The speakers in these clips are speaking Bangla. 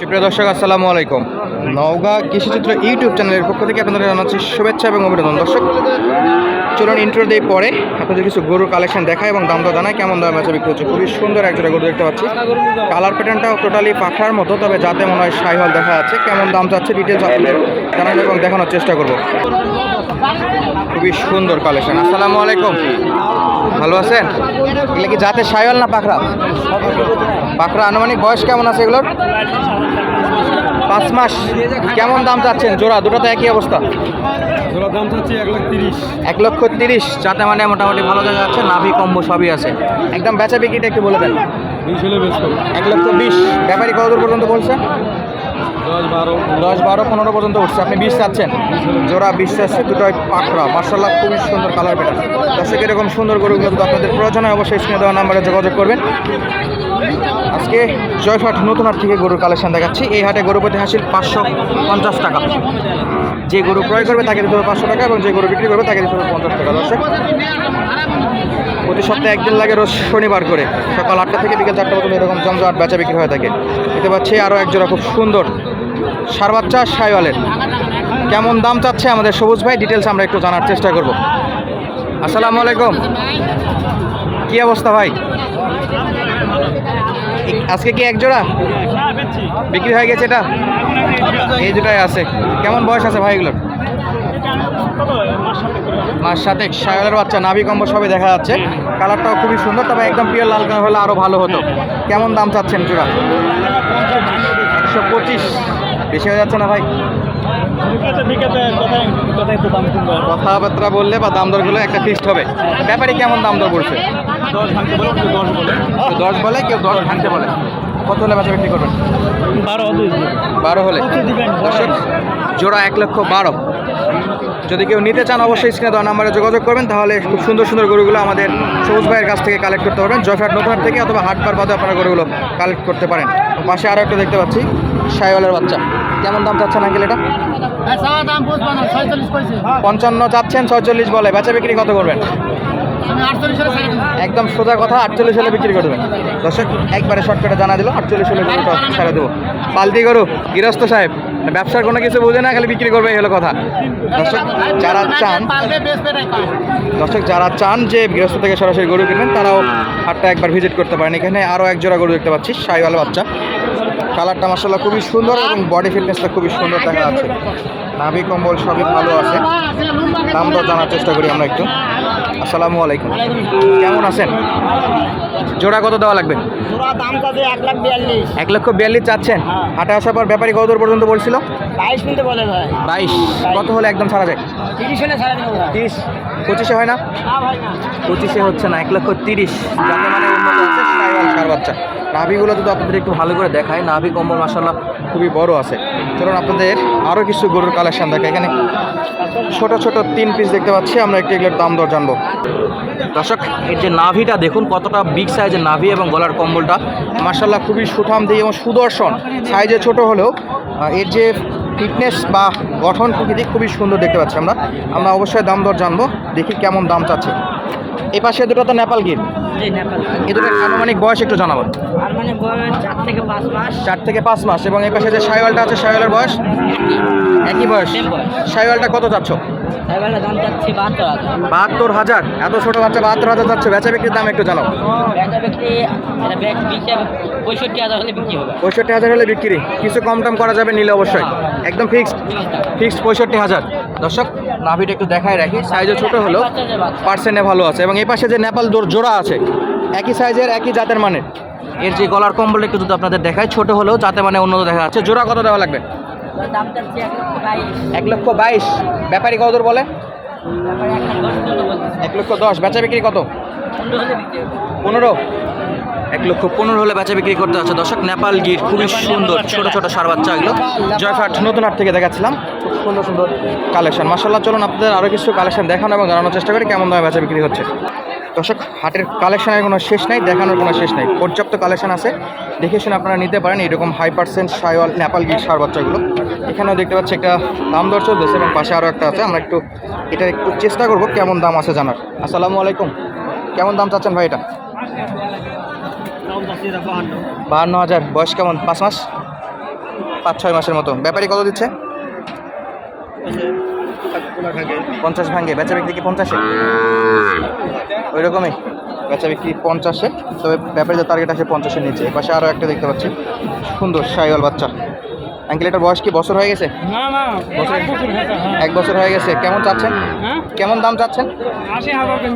সুপ্রিয় দর্শক, আসসালামু আলাইকুম। নওগাঁ কৃষিচিত্র ইউটিউব চ্যানেলের পক্ষ থেকে আপনাদের জানাচ্ছি শুভেচ্ছা এবং অভিনন্দন। দর্শক, চলুন ইন্ট্রো দিয়ে পরে আপনাদের কিছু গরুর কালেকশন দেখায় এবং দাম দর জানায় কেমন দামে বেচা বিক্রি হচ্ছে? খুবই সুন্দর একজোড়া গরু দেখতে পাচ্ছি। কালার প্যাটার্নটাও টোটালি পাখার মতো, তবে যাতে মনে হয় সাইহল দেখা যাচ্ছে। কেমন দাম চাচ্ছে ডিটেলস আপনাদের জানানো এবং দেখানোর চেষ্টা করব। খুবই সুন্দর কালেকশন আসসালামু আলাইকুম। ভালো আছেন? এগুলো কি জাতের সাইহল না পাখরা পাখরা আনুমানিক বয়স কেমন আছে এগুলোর? পাঁচ মাস। কেমন দাম চাচ্ছেন জোড়া? দুটো তো একই অবস্থা? জোড়া দাম চাচ্ছি এক লাখ তিরিশ। এক লক্ষ তিরিশ। যাতে মানে মোটামুটি ভালো জায়গা আছে নাভি কম্বো সবই আছে। একদম বেচা বিক্রিটা একটু বলে দেন। এক লক্ষ বিশ। ব্যাপারী কত দূর পর্যন্ত বলছে দশ বারো পনেরো। পর্যন্ত উঠছে। আপনি বিশ চাচ্ছেন। জোড়া বিশ চাচ্ছে দুটোই পাখরা। মার্শাল্লাহ খুবই সুন্দর কালার পেটা। দর্শক, এরকম সুন্দর গরুগুলো যদি আপনাদের প্রয়োজন হয়, অবশ্যই স্ক্রিনে দেওয়া নাম্বারে যোগাযোগ করবেন। আজকে জয়ফাট নতুন হাট থেকে গরুর কালেকশন দেখাচ্ছি। এই হাটে গরু প্রতি হাসিল পাঁচশো পঞ্চাশ টাকা। যে গরু ক্রয় করবে তাকে দিতে হবে পাঁচশো টাকা এবং যে গরু বিক্রি করবে তাকে দিতে হবে পঞ্চাশ টাকা। দর্শক, প্রতি সপ্তাহে একদিন লাগে রোজ শনিবার করে। সকাল আটটা থেকে বিকেল চারটা পর্যন্ত এরকম জমজমাট বেচা বিক্রি হয়ে থাকে। দেখতে পাচ্ছি আরও একজোড়া খুব সুন্দর। সার বাচ্চা সাইওয়ালের কেমন দাম চাচ্ছে আমাদের সবুজ ভাই? ডিটেলস আমরা একটু জানার চেষ্টা করব। আসসালামু আলাইকুম। কি অবস্থা ভাই? আজকে কি এক জোড়া? বিক্রি হয়ে গেছে এটা? এই দুটাই আছে। কেমন বয়স আছে ভাই এগুলোর? মাস সাথে সায়লের বাচ্চা, নাভি কম্ব সবই দেখা যাচ্ছে। কালারটাও খুবই সুন্দর, তবে একদম পিওর লাল কালার হলে আরও ভালো হতো। কেমন দাম চাচ্ছেন জোড়া? একশো পঁচিশ। বেশি হয়ে যাচ্ছে না ভাই? কথাবার্তা বললে বা দাম দরগুলো একটা ফিক্সড হবে। ব্যাপারে কেমন দাম দর করছে দশ বলে কেউ দশ ভাঙতে বলে। কত হলে বাচ্চা বিক্রি করবেন? বারো হলে। দর্শক জোড়া এক লক্ষ বারো। যদি কেউ নিতে চান অবশ্যই স্ক্রিনে দেওয়া নাম্বারে যোগাযোগ করবেন। তাহলে খুব সুন্দর সুন্দর গরুগুলো আমাদের সবুজ ভাইয়ের কাছ থেকে কালেক্ট করতে পারবেন। জয়ফাট নতুনহাট থেকে অথবা হাটবার বাদে আপনারা গরুগুলো কালেক্ট করতে পারেন। পাশে আরও একটা দেখতে পাচ্ছি সাইওয়ালের বাচ্চা। কেমন দাম চাচ্ছেন আঙ্কেল এটা? পঞ্চান্ন চাচ্ছেন, ছয়চল্লিশ বলে। বেচা বিক্রি কত করবেন? একদম সোজা কথা, আটচল্লিশ হলে বিক্রি করবেন দর্শক, একবারে শর্টকাটে জানা দিল, আটচল্লিশ হলে গরুটা ছেড়ে দেবো। পালতি গরু, গৃহস্থ সাহেব, ব্যবসার কোনো কিছু বোঝে না, খালি বিক্রি করবে, এই হলো কথা। দর্শক, যারা চান, দর্শক, যারা চান যে গৃহস্থ থেকে সরাসরি গরু কিনবেন, তারাও হাটটা একবার ভিজিট করতে পারেন। এখানে আরও এক জোড়া গরু দেখতে পাচ্ছি, সাইওয়াল বাচ্চা। কালারটা মাসাল্লাহ খুবই সুন্দর এবং বডি ফিটনেসটা খুবই সুন্দর দেখা যাচ্ছে। নাভি কম্বল সবই ভালো আছে। দাম দর জানার চেষ্টা করি আমরা একটু। আসসালামু আলাইকুম। কেমন আছেন? জোড়া কত দেওয়া লাগবে? এক লক্ষ বিয়াল্লিশ চাচ্ছেন? হাটে আসার পর ব্যাপারী কত দূর পর্যন্ত বলছিল? বাইশ কত হলে একদম ছাড়া যায়? তিরিশ হলে ছাড়া তিরিশ। পঁচিশে হয় না? পঁচিশে হচ্ছে না, এক লক্ষ তিরিশ। মানে বাচ্চা? নাভিগুলো যদি আপনাদের একটু ভালো করে দেখায় নাভি কম্বল মাসাল্লাহ খুবই বড় আছে। চলুন আপনাদের আরও কিছু গরুর কালেকশন দেখে এখানে ছোট ছোট তিন পিস দেখতে পাচ্ছি, আমরা একটু এগুলোর দাম দর জানব। দর্শক এর যে নাভিটা দেখুন, কতটা বিগ সাইজের নাভি এবং গলার কম্বলটা। মার্শাল্লাহ খুবই সুঠাম দিয়ে এবং সুদর্শন। সাইজে ছোট হলেও এর যে ফিটনেস বা গঠন প্রকৃতি খুবই সুন্দর দেখতে পাচ্ছি আমরা। আমরা অবশ্যই দাম দর জানব, দেখি কেমন দাম চাচ্ছে। এই পাশে দুটো তো নেপাল গির। জি নেপাল। আনুমানিক বয়স একটু মানে বয়স চার থেকে পাঁচ মাস। চার থেকে পাঁচ মাস এবং এই পাশে যে সাইওয়ালটা আছে সাইওয়ালের বয়স? একই। বয়স। সাইওয়ালটা কত চাচ্ছ? বাহাত্তর হাজার। এত ছোট বাচ্চা বাহাত্তর হাজার যাচ্ছে বেচা বিক্রির দাম একটু জানাও। বিক্রি পঁয়ষট্টি হাজার হলে বিক্রি কিছু কম টম করা যাবে নিলে অবশ্যই। একদম ফিক্সড ফিক্সড পঁয়ষট্টি হাজার। দর্শক নাভিটা একটু দেখায় রাখি। সাইজও ছোট হলেও পার্সেন্টে ভালো আছে। এবং এই পাশে যে নেপাল জোড়া আছে, একই সাইজের, একই জাতের মানের। এর যে গলার কম্বল একটু যদি আপনাদের দেখায় ছোট হলেও যাতে মানে উন্নত দেখা যাচ্ছে। জোড়া কত দেওয়া লাগবে? এক লক্ষ বাইশ। ব্যাপারী কত দূর বলে? এক লক্ষ দশ। বেচা বিক্রি কত? পনেরো হলে বিক্রি হবে পনেরো এক লক্ষ পনেরো হলে বেচা বিক্রি করতে আছে দর্শক, নেপাল গির খুবই সুন্দর, ছোট ছোট সার বাচ্চা এগুলো। জয়ফাট, নতুন হাট থেকে দেখাচ্ছিলাম। খুব সুন্দর সুন্দর কালেকশন। মাসাল্লাহ চলুন আপনাদের আরও কিছু কালেকশন দেখানো এবং জানানোর চেষ্টা করি কেমন দামে বেচা বিক্রি হচ্ছে। দর্শক, হাটের কালেকশনের কোনো শেষ নাই, দেখানোর কোনো শেষ নাই। পর্যাপ্ত কালেকশন আছে। দেখে শুনে আপনারা নিতে পারেন এরকম হাই পার্সেন্ট সাইওয়াল নেপাল গির সার বাচ্চাগুলো। এখানেও দেখতে পাচ্ছি একটা দাম দর চলতেছে এবং পাশে আরও একটা আছে। আমরা একটু এটা একটু চেষ্টা করব কেমন দাম আছে জানার। আসসালামু আলাইকুম। কেমন দাম চাচ্ছেন ভাই এটা? বাহান্ন হাজার। বয়স কেমন? পাঁচ মাস? পাঁচ, ছয় মাসের মতো। ব্যাপারী কত দিচ্ছে? পঞ্চাশ ভাঙ্গে বেচা বিক্রি কি পঞ্চাশে? ওই রকমই বেচা বিক্রি পঞ্চাশে। তবে ব্যাপারীদের টার্গেট আছে পঞ্চাশের নিচে। এপাশে পাশে আরও একটা দেখতে পাচ্ছি। সুন্দর সাইওয়াল বাচ্চা। আঙ্কেল এটার বয়স কি বছর হয়ে গেছে? না না বছর এক বছর হয়েছে, হ্যাঁ। এক বছর হয়ে গেছে। কেমন চাচ্ছেন? হ্যাঁ? কেমন দাম চাচ্ছেন? আশি হাজার টাকা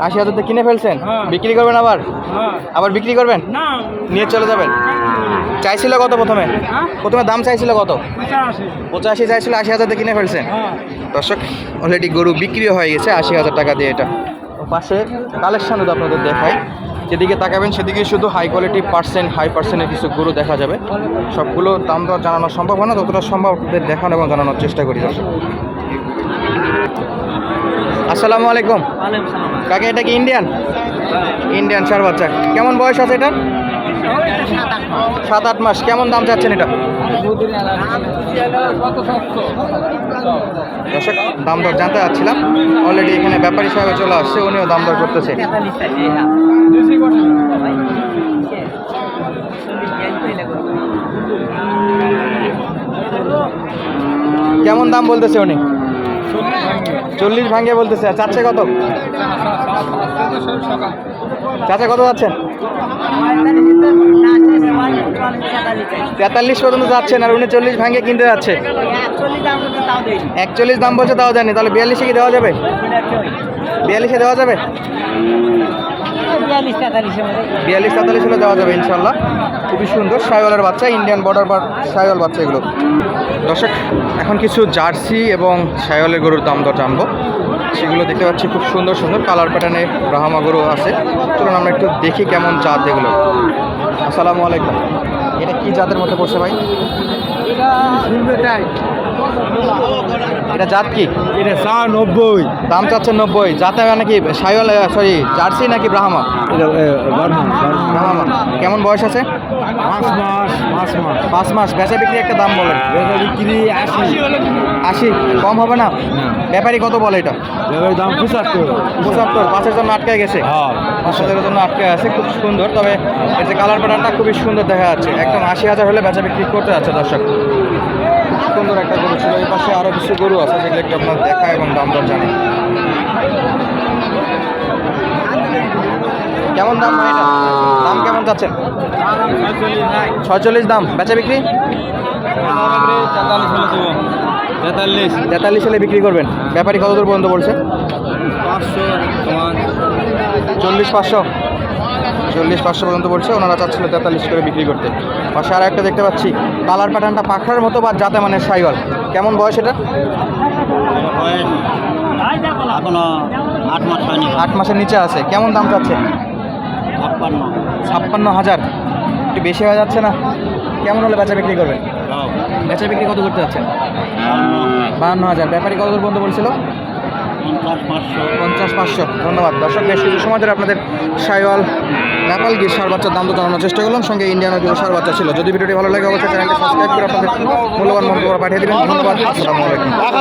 আশি হাজার দিয়ে কিনে ফেলছেন? হ্যাঁ। বিক্রি করবেন আবার? হ্যাঁ। আবার বিক্রি করবেন? না। নিয়ে চলে যাবেন? চাইছিল কত প্রথমে? হ্যাঁ? প্রথমে দাম চাইছিল কত? পঁচাশি। চাইছিল আশি হাজার কিনে ফেলছেন? হ্যাঁ। দর্শক অলরেডি গরু বিক্রিও হয়ে গেছে আশি হাজার টাকা দিয়ে এটা। পাশে কালেকশন আপনাদের দেখাই। যেদিকে তাকাবেন সেদিকে শুধু হাই কোয়ালিটি পার্সেন্ট হাই পার্সেন্টের কিছু গরু দেখা যাবে। সবগুলো দাম দর জানানো সম্ভব হয় না ততটা সম্ভব আপনাদের দেখানো এবং জানানোর চেষ্টা করি দর্শক। আসসালামু আলাইকুম। কাকে এটা কি ইন্ডিয়ান ইন্ডিয়ান সার বাচ্চা। কেমন বয়স আছে এটা সাত আট মাস। কেমন দাম চাচ্ছেন এটা? দর্শক, দাম দর জানতে চাচ্ছিলাম। অলরেডি এখানে ব্যাপারী সাহেব চলে আসছে, উনিও দাম দর করতেছে। কেমন দাম বলতেছে উনি? চল্লিশ ভাঙ্গে বলতেছে। চাচ্ছে কত? চাচা, কত যাচ্ছেন? তেতাল্লিশ পর্যন্ত যাচ্ছেন আর উনি চল্লিশ ভাঙ্গে কিনতে যাচ্ছে। একচল্লিশ দাম বলছে, তাও জানি তাহলে বিয়াল্লিশে কি দেওয়া যাবে? বিয়াল্লিশে দেওয়া যাবে? বিয়াল্লিশ, তেতাল্লিশ হলে দেওয়া যাবে ইনশাল্লাহ খুবই সুন্দর সাইওয়ালের বাচ্চা, ইন্ডিয়ান বর্ডার বা সাইওয়াল বাচ্চা এগুলো। দর্শক, এখন কিছু জার্সি এবং সাইওয়ালের গরুর দাম দর জানব। সেগুলো দেখতে পাচ্ছি খুব সুন্দর সুন্দর কালার প্যাটার্নে ব্রাহ্মা গরু আছে। চলুন আমরা একটু দেখি কেমন জাত এগুলো। আসসালামু আলাইকুম। এটা কি জাতের মধ্যে পড়ছে ভাই? এটা জাত কি? এটা চা নব্বই। দাম চাচ্ছে নব্বই। জাতে নাকি সাইওয়াল সরি জার্সি নাকি ব্রাহ্মা কেমন বয়স আছে? পাঁচ মাস পাঁচ মাস পাঁচ মাস বেচা বিক্রি একটা দাম বলেন। বেচা বিক্রি আশি। আশি? কম হবে না? ব্যাপারী কত বলে এটা? এবার দাম পঁচাত্তর। পঁচাত্তর পাঁচের জন্য আটকে গেছে। হ্যাঁ। পাঁচ হাজারের জন্য আটকে আছে খুব সুন্দর। তবে এই যে কালার প্যাটার্নটা খুবই সুন্দর দেখা যাচ্ছে। একদম আশি হাজার হলে বেচা বিক্রি করতে যাচ্ছে দর্শক। সুন্দর একটা গরু ছিল। এই পাশে আরও কিছু গরু আছে যেগুলো একটু আপনার দেখা এবং দাম দর জানি। কেমন দাম ভাই এটা? দাম কেমন যাচ্ছেন ছয়চল্লিশ দাম। বেচা বিক্রি? তেতাল্লিশ তেতাল্লিশ হলে বিক্রি করবেন। ব্যাপারী কত দূর পর্যন্ত বলছে পাঁচশো চল্লিশ পাঁচশো। চল্লিশ পাঁচশো পর্যন্ত বলছে ওনারা চাচ্ছিল তেতাল্লিশ করে বিক্রি করতে। পাশে আর একটা দেখতে পাচ্ছি। কালার প্যাটার্নটা পাখড়ার মতো বা যাতে মানে সাইওয়াল। কেমন বয়স এটা? বয়স আট মাস আট মাসের নিচে আছে। কেমন দাম চাচ্ছে? ছাপ্পান্ন। ছাপ্পান্ন হাজার। একটু বেশি হয়ে যাচ্ছে না? কেমন হলে বেচা বিক্রি করবেন বেচা বিক্রি কত করতে যাচ্ছেন? বাহান্ন। হাজার। ব্যাপারী কত দূর পর্যন্ত বলছিল? পঞ্চাশ পাঁচশো। ধন্যবাদ। দর্শক বেশ কিছু সময় ধরে আপনাদের সাইওয়াল নেপাল গির সার বাচ্চার দাম তো জানানোর চেষ্টা করলাম। সঙ্গে ইন্ডিয়ান ওই সার বাচ্চা ছিল। যদি ভিডিওটি ভালো লাগে অবশ্যই চ্যানেলটি সাবস্ক্রাইব করে আপনাদের মূল্যবান মন্তব্য পাঠিয়ে দিবেন। ধন্যবাদ। আসসালামু আলাইকুম।